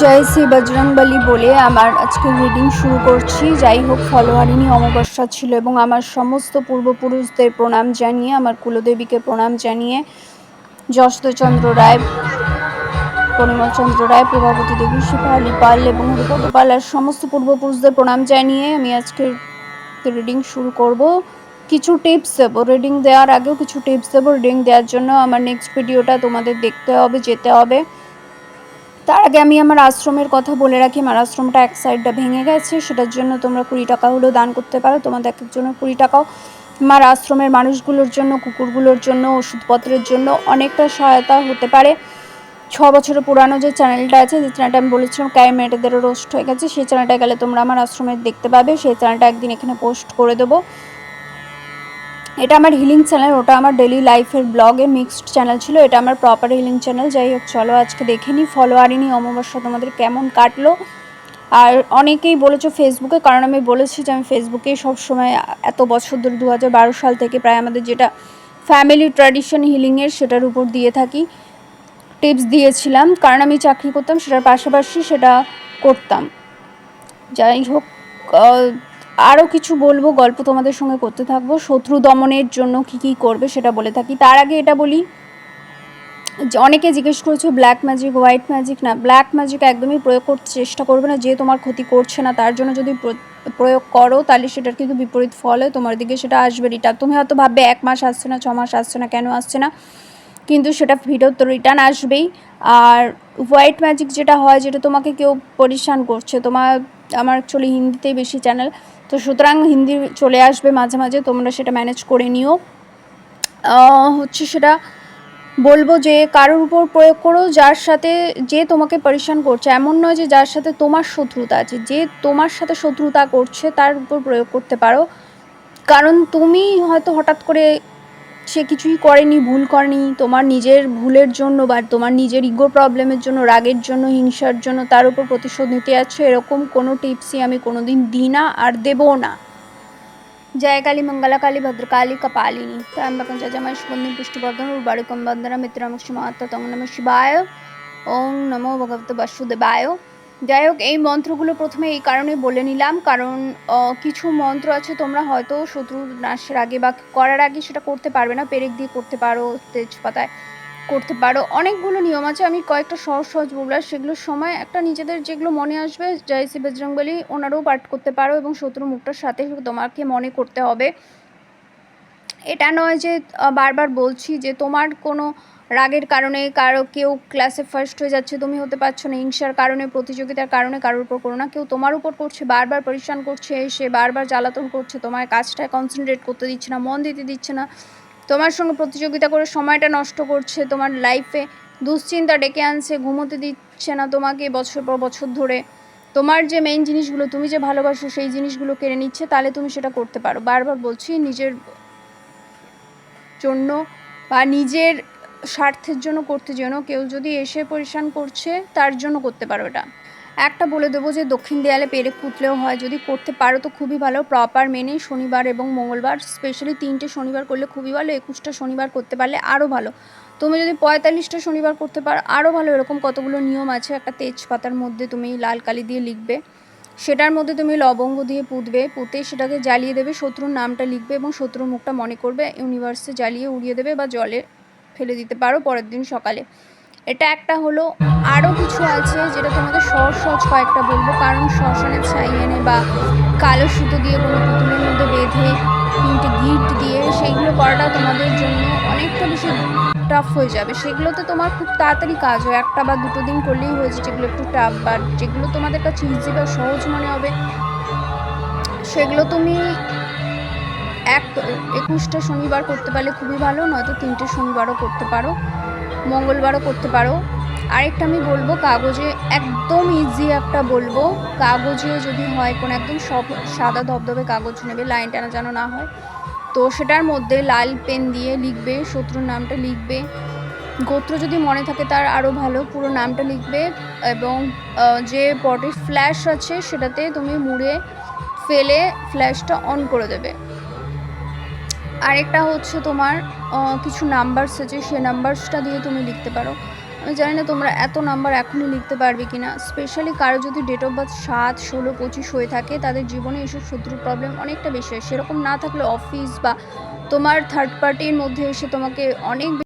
জয় শ্রী বজরংবলী বলে আমার আজকে রিডিং শুরু করছি। যাই হোক ফলোয়ারিনী অমাবস্যা ছিল এবং আমার সমস্ত পূর্বপুরুষদের প্রণাম জানিয়ে, আমার কুলদেবীকে প্রণাম জানিয়ে যশোদচন্দ্র রায়, পরিমলচন্দ্র রায়, প্রভাবতী দেবী শিফালি পাল এবং হরিপদ পাল আর সমস্ত পূর্বপুরুষদের প্রণাম জানিয়ে আমি আজকে রিডিং শুরু করব। কিছু টিপস দেবো। রিডিং দেওয়ার আগেও কিছু টিপস দেবো। রিডিং দেওয়ার জন্য আমার নেক্সট ভিডিওটা তোমাদের দেখতে হবে, যেতে হবে। তার আগে আমি আমার আশ্রমের কথা বলে রাখি। আমার আশ্রমটা এক সাইডটা ভেঙে গেছে। সেটার জন্য তোমরা কুড়ি টাকা হলেও দান করতে পারো। তোমাদের এক একজনের কুড়ি টাকাও। আমার আশ্রমের মানুষগুলোর জন্য, কুকুরগুলোর জন্য, ওষুধপত্রের জন্য অনেকটা সহায়তা হতে পারে। ছ বছরের পুরানো যে চ্যানেলটা আছে, যে চ্যানেলটা আমি বলেছিলাম ক্যামেরাদেরও রোস্ট হয়ে গেছে। সেই চ্যানেলটা গেলে তোমরা আমার আশ্রমে দেখতে পাবে। সেই চ্যানেলটা একদিন এখানে পোস্ট করে দেবো। এটা আমার হিলিং চ্যানেল ওটা আমার ডেলি লাইফের ব্লগে মিক্সড চ্যানেল ছিল, এটা আমার প্রপার হিলিং চ্যানেল যাই হোক, চলো আজকে দেখে নিই। ফলোয়ারিনি অমাবস্যা তোমাদের কেমন কাটলো? আর অনেকেই বলেছ ফেসবুকে কারণ আমি বলেছি যে আমি ফেসবুকেই সবসময় এত বছর ধরে দু হাজার বারো সাল থেকে প্রায় আমাদের যেটা ফ্যামিলি ট্র্যাডিশন হিলিংয়ের সেটার উপর দিয়ে থাকি। টিপস দিয়েছিলাম, কারণ আমি চাকরি করতাম, সেটার পাশাপাশি সেটা করতাম। যাই হোক আরও কিছু বলব, গল্প তোমাদের সঙ্গে করতে থাকব। শত্রু দমনের জন্য কি কি করবে সেটা বলে থাকি। তার আগে এটা বলি অনেকে জিজ্ঞেস করেছ ব্ল্যাক ম্যাজিক হোয়াইট ম্যাজিক না ব্ল্যাক ম্যাজিক একদমই প্রয়োগ করতে চেষ্টা করবে না, যে তোমার ক্ষতি করছে না, তার জন্য যদি প্রয়োগ করো, তাহলে সেটার কিন্তু বিপরীত ফল হয়। তোমার দিকে সেটা আসবে রিটার্ন তুমি হয়তো ভাববে এক মাস আসছে না, ছ মাস আসছে না, কেন আসছে না? কিন্তু সেটা ভিডিও তো রিটার্ন আসবেই। আর হোয়াইট ম্যাজিক যেটা হয়, যেটা তোমাকে কেউ পরিশান করছে, তোমার আমার অ্যাকচুয়ালি হিন্দিতেই বেশি চ্যানেল তো সুতরাং হিন্দি চলে আসবে মাঝে মাঝে, তোমরা সেটা ম্যানেজ করে নিও। হচ্ছে সেটা বলব যে কারোর উপর প্রয়োগ করো, যার সাথে যে তোমাকে পরিশান করছে, এমন নয় যে যার সাথে তোমার শত্রুতা আছে, যে তোমার সাথে শত্রুতা করছে, তার উপর প্রয়োগ করতে পারো। কারণ তুমি হয়তো হঠাৎ করে সে কিছুই করেনি, ভুল করেনি। তোমার নিজের ভুলের জন্য বা তোমার নিজের ইগো প্রবলেমের জন্য, রাগের জন্য, হিংসার জন্য তার উপর প্রতিশোধ নিতে যাচ্ছে, এরকম কোনো টিপসই আমি কোনো দিন দিই না আর দেবও না। জয় কালী, মঙ্গলা কালী ভদ্রকালী কপালিনী। ত্র্যম্বকম যজমায় সুগন্ধি পুষ্টিবর্ধন উর্বাড়িকম বন্দনা মিত্রামুষি মাত্রা তং নম শিবায়। ওং নমো ভগবত বাসুদেবায়। যাই হোক, এই মন্ত্রগুলো প্রথমে এই কারণে বলে নিলাম। কারণ কিছু মন্ত্র আছে তোমরা হয়তো শত্রু নাশের আগে বা করার আগে সেটা করতে পারবে না। পেরেক দিয়ে করতে পারো, তেজপাতায় করতে পারো। অনেকগুলো নিয়ম আছে। আমি কয়েকটা সহজ সহজ বললাম সেগুলোর সময় একটা নিজেদের যেগুলো মনে আসবে, জয় শ্রী বজরংবলী ওনারও পাঠ করতে পারো এবং শত্রু মুখটার সাথে তোমাকে মনে করতে হবে। এটা নয় যে বারবার বলছি যে তোমার কোনো রাগের কারণে কারও কেউ ক্লাসে ফার্স্ট হয়ে যাচ্ছে, তুমি হতে পারছ না, হিংসার কারণে, প্রতিযোগিতার কারণে কারোর উপর করো না, কেউ তোমার উপর করছে, বারবার পরিশ্রম করছে সে বারবার জ্বালাতন করছে তোমার কাজটায় কনসেন্ট্রেট করতে দিচ্ছে না, মন দিতে দিচ্ছে না, তোমার সঙ্গে প্রতিযোগিতা করে সময়টা নষ্ট করছে, তোমার লাইফে দুশ্চিন্তা ডেকে আনছে, ঘুমোতে দিচ্ছে না তোমাকে বছর পর বছর ধরে, তোমার যে মেইন জিনিসগুলো, তুমি যে ভালোবাসো সেই জিনিসগুলো কেড়ে নিচ্ছে, তাহলে তুমি সেটা করতে পারো, বারবার বলছি নিজের জন্য বা নিজের স্বার্থের জন্য করতে যেন কেউ যদি এসে পরিশান করছে, তার জন্য করতে পারো এটা। একটা বলে দেবো যে দক্ষিণ দেয়ালে পেরেক পুতলেও হয়, যদি করতে পারো তো খুবই ভালো। প্রপার মেনে শনিবার এবং মঙ্গলবার স্পেশালি তিনটে শনিবার করলে খুবই ভালো, একুশটা শনিবার করতে পারলে আরও ভালো। তুমি যদি পঁয়তাল্লিশটা শনিবার করতে পারো আরও ভালো। এরকম কতগুলো নিয়ম আছে? একটা তেজপাতার মধ্যে তুমি লাল কালি দিয়ে লিখবে। সেটার মধ্যে তুমি লবঙ্গ দিয়ে পুঁতবে, পুঁতে সেটাকে জ্বালিয়ে দেবে, শত্রুর নামটা লিখবে এবং শত্রুর মুখটা মনে করবে ইউনিভার্সে জ্বালিয়ে উড়িয়ে দেবে বা জলে ফেলে দিতে পারো পরের দিন সকালে। এটা একটা হলো আরও কিছু আছে যেটা তোমাদের সহজ সহজ কয়েকটা বলব। কারণ শ্মশানের ছাইয়ে বা কালো সুতো দিয়ে কোনো পুতুলের মধ্যে বেঁধে তিনটে গিট দিয়ে সেইগুলো করাটা তোমাদের জন্য অনেকটা বেশি টাফ হয়ে যাবে। সেগুলোতে তোমার খুব তাড়াতাড়ি কাজ হয়। একটা বা দুটো দিন করলেই হয়েছে যেগুলো একটু টাফ বা যেগুলো তোমাদের কাছে ইজি বা সহজ মনে হবে, সেগুলো তুমি এক একুশটা শনিবার করতে পারলে খুবই ভালো, নয়তো তিনটে শনিবারও করতে পারো, মঙ্গলবারও করতে পারো। আরেকটা আমি বলব, কাগজে একদম ইজি একটা বলব, কাগজে যদি হয় কোনো একদম সব সাদা ধবধবে কাগজ নেবে লাইন টানা যেন না হয়, তো সেটার মধ্যে লাল পেন দিয়ে লিখবে, শত্রুর নামটা লিখবে। গোত্র যদি মনে থাকে তার আরও ভালো, পুরো নামটা লিখবে এবং যে পটের ফ্ল্যাশ আছে সেটাতে তুমি মুড়ে ফেলে ফ্ল্যাশটা অন করে দেবে। আরেকটা হচ্ছে তোমার কিছু নাম্বারস আছে, সে নাম্বারসটা দিয়ে তুমি লিখতে পারো। আমি জানি না তোমরা এত নাম্বার এখনই লিখতে পারবে কি না স্পেশালি কারও যদি ডেট অফ বার্থ সাত, ষোলো, পঁচিশ হয়ে থাকে, তাদের জীবনে এসব শত্রুর প্রবলেম অনেকটা বেশি হয়। সেরকম না থাকলে অফিস বা তোমার থার্ড পার্টির মধ্যে এসে তোমাকে অনেক